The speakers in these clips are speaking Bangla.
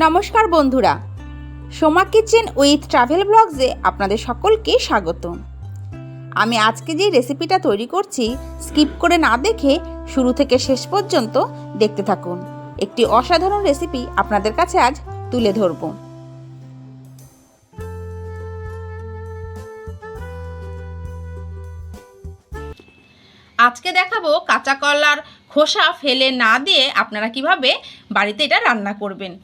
নমস্কার বন্ধুরা। সোমা কিচেন উইথ ট্রাভেল ব্লগসে আপনাদের সকলকে স্বাগত। আমি আজকে যে রেসিপিটা তৈরি করছি, স্কিপ করে না দেখে শুরু থেকে শেষ পর্যন্ত দেখতে থাকুন। একটি অসাধারণ রেসিপি আপনাদের কাছে আজ তুলে ধরব। আজকে দেখাবো কাঁচা কলার খোসা ফেলে না দিয়ে আপনারা কীভাবে বাড়িতে এটা রান্না করবেন।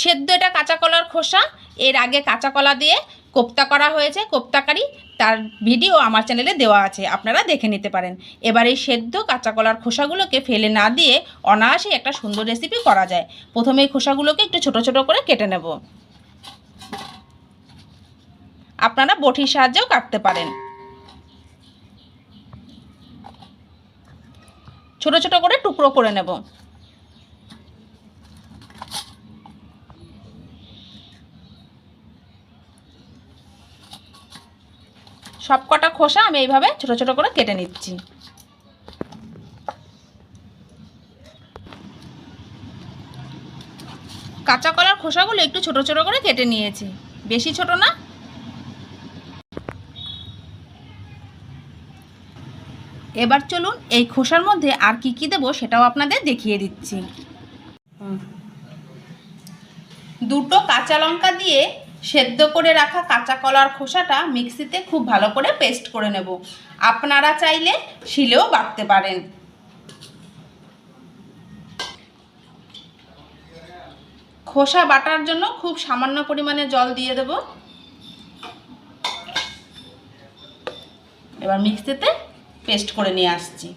সেদ্ধ এটা কাঁচা কলার খোসা। এর আগে কাঁচা কলা দিয়ে কোপ্তা করা হয়েছে, কোপ্তাকারি। তার ভিডিও আমার চ্যানেলে দেওয়া আছে, আপনারা দেখে নিতে পারেন। এবার এই সেদ্ধ কাঁচা কলার খোসাগুলোকে ফেলে না দিয়ে অনায়াসে একটা সুন্দর রেসিপি করা যায়। প্রথমে এই খোসাগুলোকে একটু ছোট ছোট করে কেটে নেব। আপনারা বটির সাহায্যেও কাটতে পারেন। ছোট ছোট করে টুকরো করে নেব। সব কটা খোসা আমি এইভাবে ছোট ছোট করে কেটে নিচ্ছি। কাঁচা কলার খোসাগুলো একটু ছোট ছোট করে কেটে নিয়েছি। বেশি ছোট না। এবার চলুন এই খোসার মধ্যে আর কি কি দেবো সেটাও আপনাদের দেখিয়ে দিচ্ছি। দুটো কাঁচা লঙ্কা দিয়ে সেদ্ধ করে রাখা কাঁচা কলার খোসাটা মিক্সিতে খুব ভালো করে পেস্ট করে নেব। আপনারা চাইলে শিলেও বাটতে পারেন। খোসা বাটার জন্য খুব সামান্য পরিমাণে জল দিয়ে দেব। এবার মিক্সিতে পেস্ট করে নিয়ে আসছি।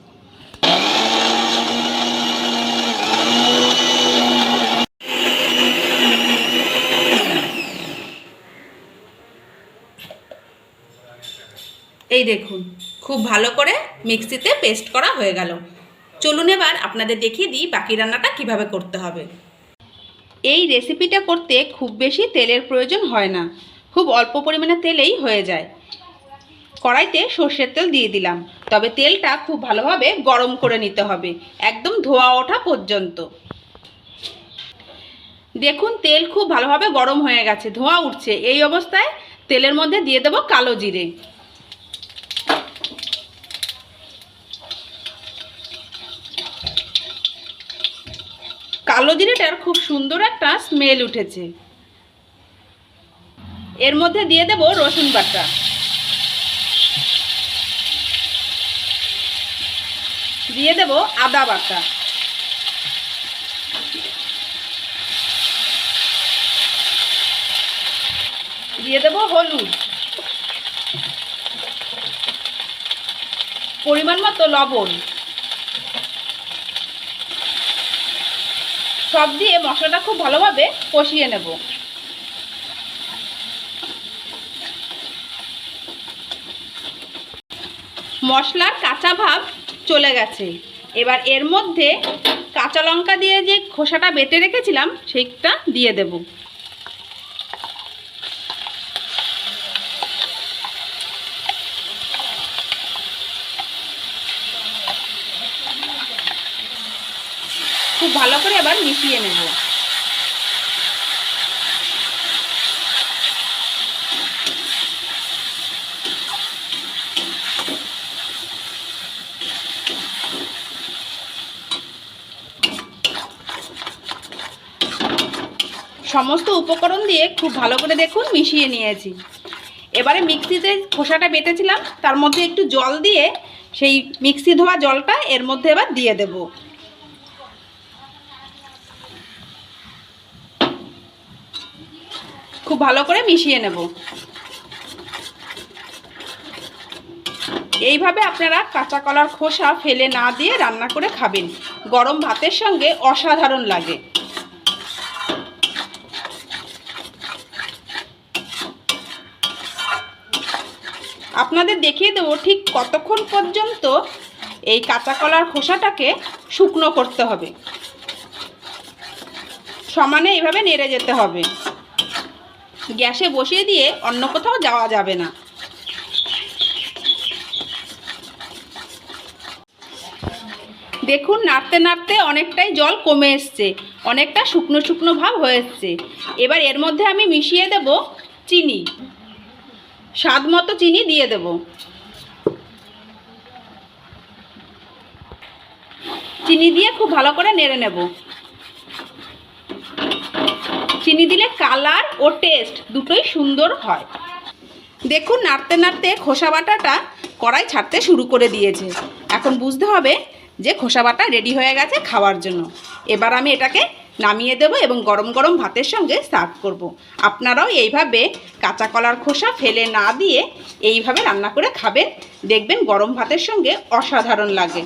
এই দেখুন, খুব ভালো করে মিক্সিতে পেস্ট করা হয়ে গেল। চলুন এবার আপনাদের দেখিয়ে দিই বাকি রান্নাটা কীভাবে করতে হবে। এই রেসিপিটা করতে খুব বেশি তেলের প্রয়োজন হয় না, খুব অল্প পরিমাণে তেলেই হয়ে যায়। কড়াইতে সর্ষের তেল দিয়ে দিলাম, তবে তেলটা খুব ভালোভাবে গরম করে নিতে হবে, একদম ধোয়া ওঠা পর্যন্ত। দেখুন, তেল খুব ভালোভাবে গরম হয়ে গেছে, ধোঁয়া উঠছে, এই অবস্থায় তেলের মধ্যে দিয়ে দেবো কালো জিরে। কালো জিরেটার খুব সুন্দর একটা স্মেল উঠেছে। এর মধ্যে দিয়ে দেব রসুন বাটা। দিয়ে দেব আদা বাটা। দিয়ে দেব হলুদ। পরিমাণ মতো লবণ। সব দিয়ে মশলাটা খুব ভালোভাবে কষিয়ে নেব। মশলার কাঁচা ভাব চলে গেছে। এবার এর মধ্যে কাঁচা লঙ্কা দিয়ে যে খোসাটা বেটে রেখেছিলাম, সেইটা দিয়ে দেব। ভালো করে এবার মিশিয়ে নেব। সমস্ত উপকরণ দিয়ে খুব ভালো করে দেখুন মিশিয়ে নিয়েছি। এবারে মিক্সিতে খোসাটা বেটেছিলাম, তার মধ্যে একটু জল দিয়ে সেই মিক্সি ধোয়া জলটা এর মধ্যে এবার দিয়ে দেবো। খুব ভালো করে মিশিয়ে নেব। এইভাবে আপনারা কাঁচা কলার খোসা ফেলে না দিয়ে রান্না করে খাবেন। গরম ভাতের সঙ্গে অসাধারণ লাগে। আপনাদের দেখিয়ে দেবো ঠিক কতক্ষণ পর্যন্ত এই কাঁচা কলার খোসাটাকে শুকনো করতে হবে। সমানে এইভাবে নেড়ে যেতে হবে। গ্যাসে বসিয়ে দিয়ে অন্য কোথাও যাওয়া যাবে না। দেখুন, নাড়তে নাড়তে অনেকটাই জল কমে এসছে, অনেকটা শুকনো শুকনো ভাব হয়ে এসছে। এবার এর মধ্যে আমি মিশিয়ে দেব চিনি। স্বাদ মতো চিনি দিয়ে দেব। চিনি দিয়ে খুব ভালো করে নেড়ে নেব। চিনি দিলে কালার ও টেস্ট দুটোই সুন্দর হয়। দেখুন, নাড়তে নাড়তে খোসা বাটাটা কড়াই ছাড়তে শুরু করে দিয়েছে। এখন বুঝতে হবে যে খোসা বাটা রেডি হয়ে গেছে খাওয়ার জন্য। এবার আমি এটাকে নামিয়ে দেবো এবং গরম গরম ভাতের সঙ্গে সার্ভ করব। আপনারাও এইভাবে কাঁচা কলার খোসা ফেলে না দিয়ে এইভাবে রান্না করে খাবেন। দেখবেন গরম ভাতের সঙ্গে অসাধারণ লাগে।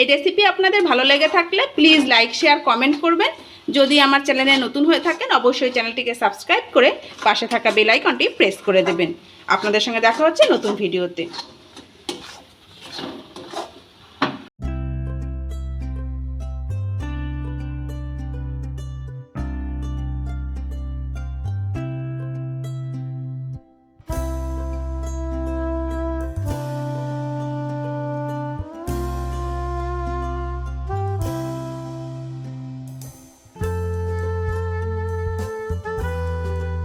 এই রেসিপি আপনাদের ভালো লেগে থাকলে প্লিজ লাইক শেয়ার কমেন্ট করবেন। যদি আমার চ্যানেলে নতুন হয়ে থাকেন, অবশ্যই চ্যানেলটিকে সাবস্ক্রাইব করে পাশে থাকা বেল আইকনটি প্রেস করে দেবেন। আপনাদের সঙ্গে দেখা হচ্ছে নতুন ভিডিওতে।